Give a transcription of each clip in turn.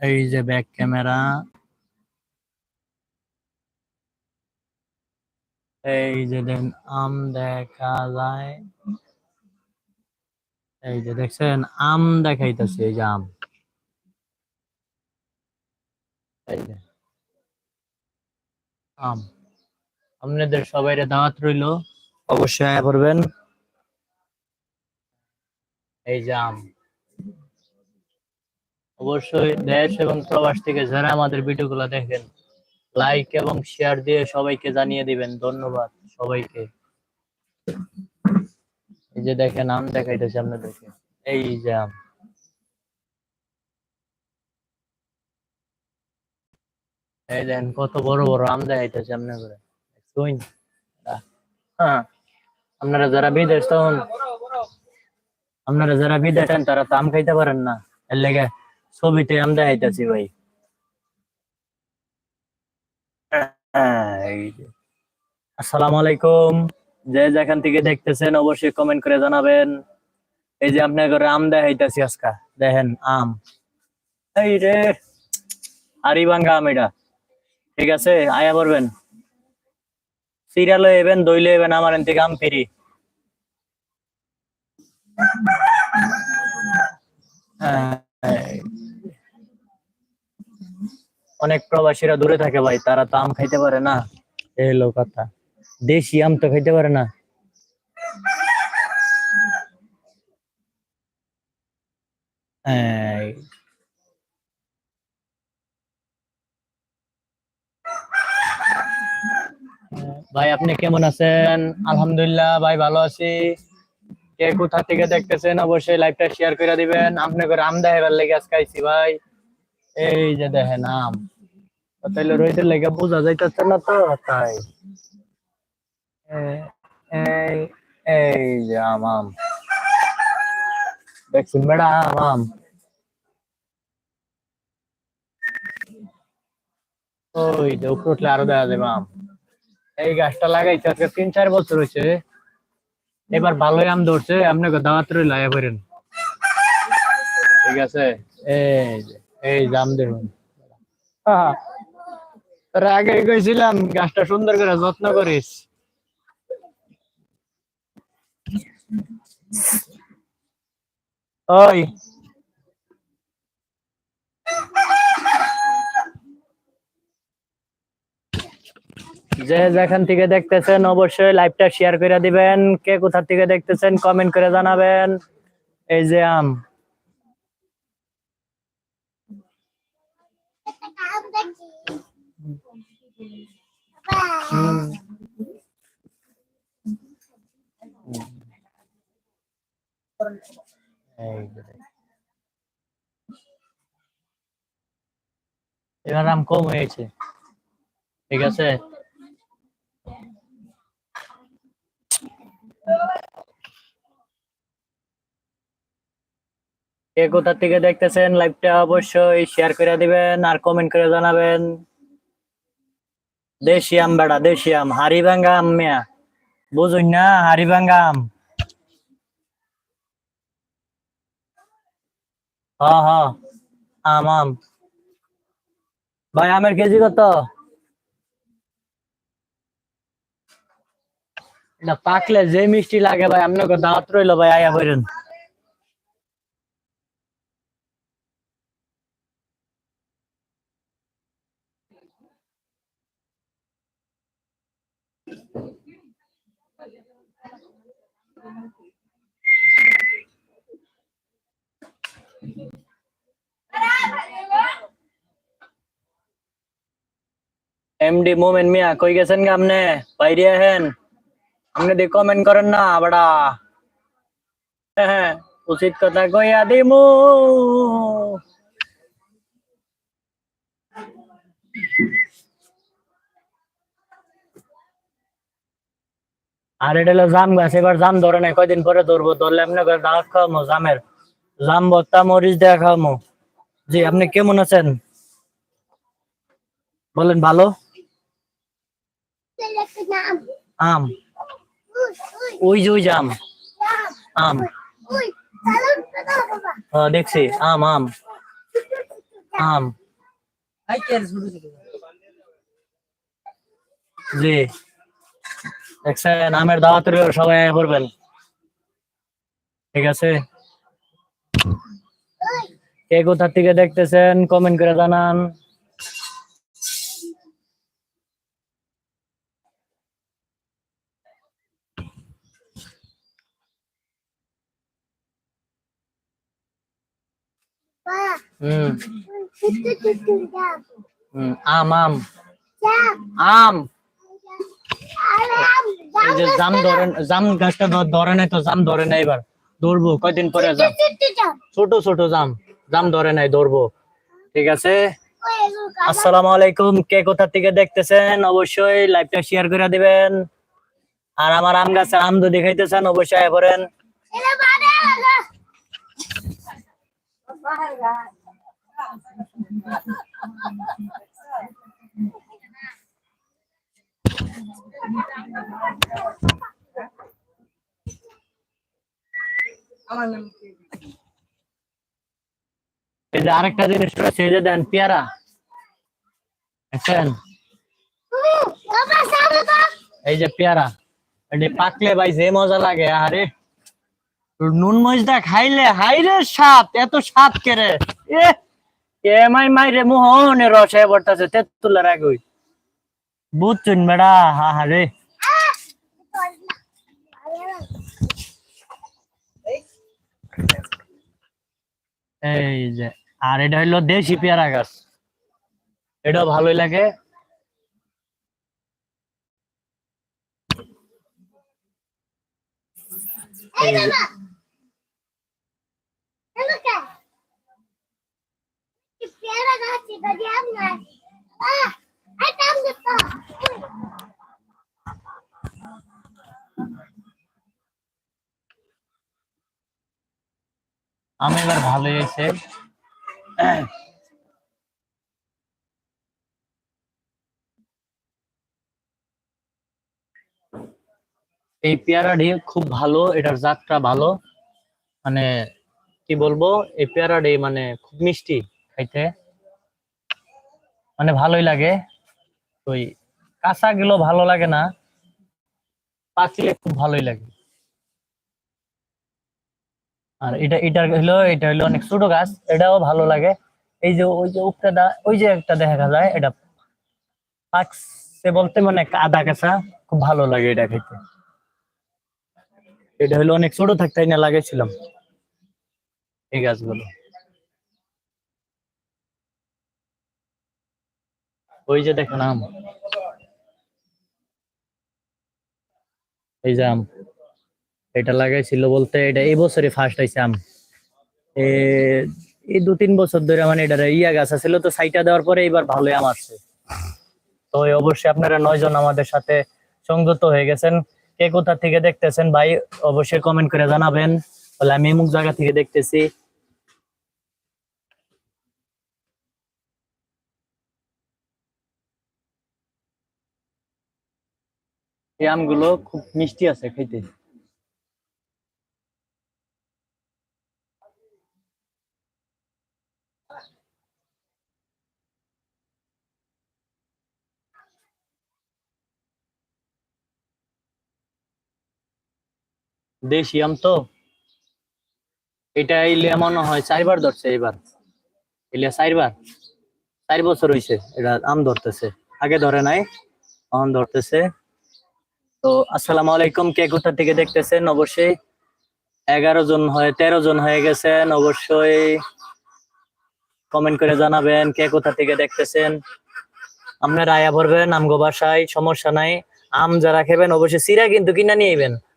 এই যে back camera এই যে দেন আম দেখা যায়। এই যে দেখছেন আম দেখাইতেছে এই যে আম। এই যে আম। আপনাদের সবাইরে দাওয়াত রইল। অবশ্যই করবেন এই যে আম। অবশ্যই দেশ এবং প্রবাস থেকে যারা আমাদের ভিডিওগুলো দেখেন লাইক এবং শেয়ার দিয়ে সবাইকে জানিয়ে দিবেন। ধন্যবাদ সবাইকে। এই যে দেখেন, আম দেখাইতেছে আপনাদেরকে। এই যে আম। এই দেন, কত বড় বড় আম দেখাইতেছে আপনাদের। হ্যাঁ। আপনারা যারা বিদেশ তখন, আপনারা যারা বিদেশেন তারা তো আম খাইতে পারেন না। এর লেগে ছবিতে আম দেখাইতেছি ভাই। এই যে। আসসালামু আলাইকুম। যে যেখান থেকে দেখতেছেন অবশ্যই কমেন্ট করে জানাবেন। এই যে আপনার ঘরে আম দেখাইতেছি আজকা দেখেন আম। এই রে হারিবাঙ্গা আম এটা। ঠিক আছে আয়া পড়বেন। সিরিয়াল এবেন দইলে এবেন আমার এন থেকে আম ফিরি। অনেক প্রবাসীরা দূরে থাকে ভাই, তারা তো আম খাইতে পারে না। এই হলো কথা। দেশি আম তো খাইতে পারে না। এই। ভাই, আপনি কেমন আছেন? আলহামদুলিল্লাহ, ভাই ভালো আছি। কে কোথা থেকে দেখতেছেন, অবশ্যই লাইভটা শেয়ার করে দিবেন। আপনি করে আম দেখাবার লেগে আজকে আইছি ভাই। এই যে দেখেন আম। তাইলে রইতে লেগে বোঝা যাইতেছে না তো, তাই। এই এই যে আম আম। দেখছেন বেড়া, আম আম। ওই যে উপরে উঠলে আরও দেখা যাবে আম। এই গাছটা লাগাইছে আজকে তিন চার বছর হয়েছে এবার ভালোই আম ধরছে আপনি দাওয়াত রইল, আয়া ঠিক আছে? এই জাম এই যে দেখুন। আগে গেছিলাম গাছটা সুন্দর করে যত্ন করিস। ওই যে যেখান থেকে দেখতেছেন অবশ্যই লাইভটা শেয়ার করে দিবেন। কে কোথা থেকে দেখতেছেন কমেন্ট করে জানাবেন। এই যে আম। এবার আম কম হয়েছে। ঠিক আছে? কে কোথা থেকে দেখতেছেন লাইভটা অবশ্যই শেয়ার করে দিবেন আর কমেন্ট করে জানাবেন। দেশিয়াম বেড়া, দেশি আম, হাড়িভাঙ্গা আম মিয়া। বুঝুন না, হাড়িভাঙ্গা আম। হ হ, আম আম। ভাই, আমের কেজি কত? না, পাকলে যে মিষ্টি লাগে ভাই, আপনাকে দাওয়াত রইল ভাই, আয়া বলেন এমডি মোমেন মিয়া, কই গেছেন গা আপনি? বাইরে আহেন। আপনি দিয়ে কমেন্ট করেন না বাড়া হ্যাঁ উচিত কথা কইয়া দিমু। আর এটা হলো জাম গাছ। এবার জাম ধরে নাই কয়দিন পরে ধরবো? ধরলে আপনি করে দাওয়াত খাওয়ামো জামের। জাম ভর্তা মরিচ দেওয়া খাওয়ামো। জি আপনি কেমন আছেন? বলেন ভালো? আম। ওই যে ওই যে আম। আম। দেখছি। আম আম। আম। জি। দেখছেন, আমের দাওয়াতের সবাই পড়বেন। ঠিক আছে? কে কোথা থেকে দেখতেছেন কমেন্ট করে জানান। হুম। হুম আম আম। আম। এই যে জাম ধরে জাম গাছটা ধরে নাই তো জাম ধরে নাই এবার। ধরবো কয়দিন পরে জাম? ছোট ছোট জাম। জাম ধরে নাই ধরবো। ঠিক আছে? আসসালামু আলাইকুম কে কোথা থেকে দেখতেছেন? অবশ্যই লাইভটা শেয়ার করে দিবেন। আর আমার আম গাছে আম যদি খাইতেছেন অবশ্যই করেন? এই যে আরেকটা জিনিস রয়েছে দেন পেয়ারা। দেখছেন এই যে পেয়ারা। পাকলে ভাই যে মজা লাগে আরে নুন মজদা খাইলে, হাইরে সাপ, এত সাপ কেরে এ কে মাই মাই রে মোহনে রসে বর্তাছে তেতুলা রাগুই বুঝছুন বেড়া? হা হা, রে। এই যে, আর এটা হইল দেশি পেয়ারা গাছ। এটাও ভালোই লাগে। এই আমি এবার ভালোই হয়েছে এই পেয়ারাটি খুব ভালো, এটার জাতটা ভালো। মানে কি বলব, এই পেয়ারাটি মানে খুব মিষ্টি খাইতে। মানে ভালোই লাগে। ওই কাঁচা গুলো ভালো লাগে না পাকলে খুব ভালোই লাগে। আর এটা এটা হলো এটা হলো অনেক ছোট গাছ, এটাও ভালো লাগে। এই যে, ওই যে উপটা ওই যে একটা দেখা যায়, এটা পাকছে বলতে মানে আদা কাঁচা, খুব ভালো লাগে এটা খেতে। এটা হলো অনেক ছোট থাকতে না লাগাইছিলাম এই গাছগুলো। ওই যে দেখেন আম। এই যে আম। এটা লাগাইছিল বলতে এটা এই বছরই ফার্স্ট হয়েছে আম। এই দু তিন বছর ধরে মানে এটা ইয়া গাছ ছিল তো সাইটা দেওয়ার পরে এবার ভালোই আম আসছে। তো অবশ্যই আপনারা নয় জন আমাদের সাথে সংযুক্ত হয়ে গেছেন। কে কোথা থেকে দেখতেছেন ভাই, অবশ্যই কমেন্ট করে জানাবেন। বলে আমি মুখ জায়গা থেকে দেখতেছি। এই আমগুলো খুব মিষ্টি আছে খাইতে। দেশি আম তো? এটা ইলিয়া মনে হয় চারবার ধরছে এবার। ইলিয়া চারবার। চার বছর হইছে, এটা আম ধরতেছে। আগে ধরে নাই আম ধরতেছে। তো আসসালামু আলাইকুম। কে কোথা থেকে দেখতেছেন? অবশ্যই এগারো জন হয়ে, তেরো জন হয়ে গেছেন। অবশ্যই কমেন্ট করে জানাবেন কে কোথা থেকে দেখতেছেন। আপনারা আয়া ভরবেন আমগো বাসায়, সমস্যা নাই। আম যারা খেবেন, অবশ্যই সিরা কিন্তু কিনা নিয়ে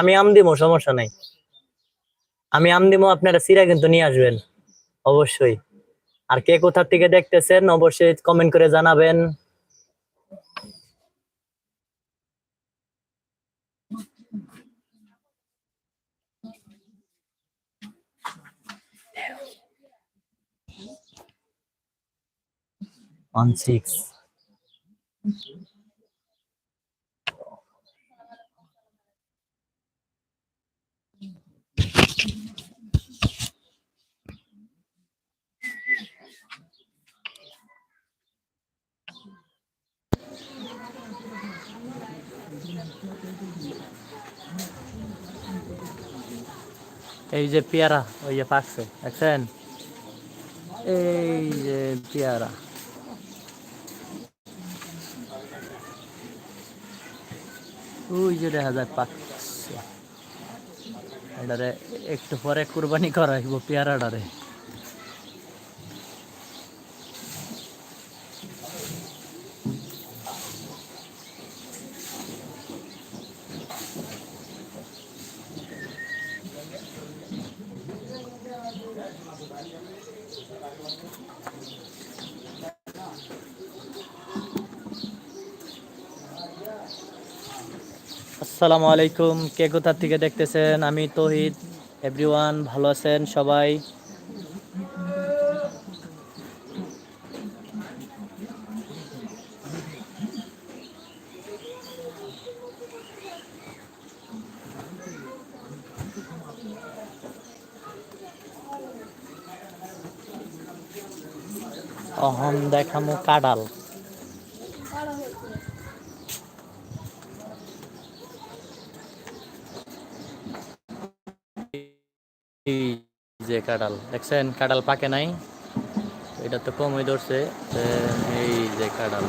আমি আম দিব সমস্যা নাই। আমি আম দিব আপনারা সিরা কিন্তু নিয়ে আসবেন। অবশ্যই। আর কে কোথা থেকে দেখতেছেন, অবশ্যই কমেন্ট করে জানাবেন। ওয়ান সিক্স এই যে পেয়ারা ওই যে পাকছে দেখছেন? এই যে পেয়ারা। ওই যে দেখা যায় পাকছে এটারে একটু পরে কুরবানি করা হইব পেয়ারাটারে। আসসালামু আলাইকুম। কে কোথার থেকে দেখতেছেন? আমি তহিদ। এভরিওয়ান, ভালো আছেন সবাই? অহম দেখামু কাডাল এই যে কাঁঠাল। দেখছেন কাঁঠাল পাকে নাই। এটা তো কমই ধরছে এই যে কাঁঠাল।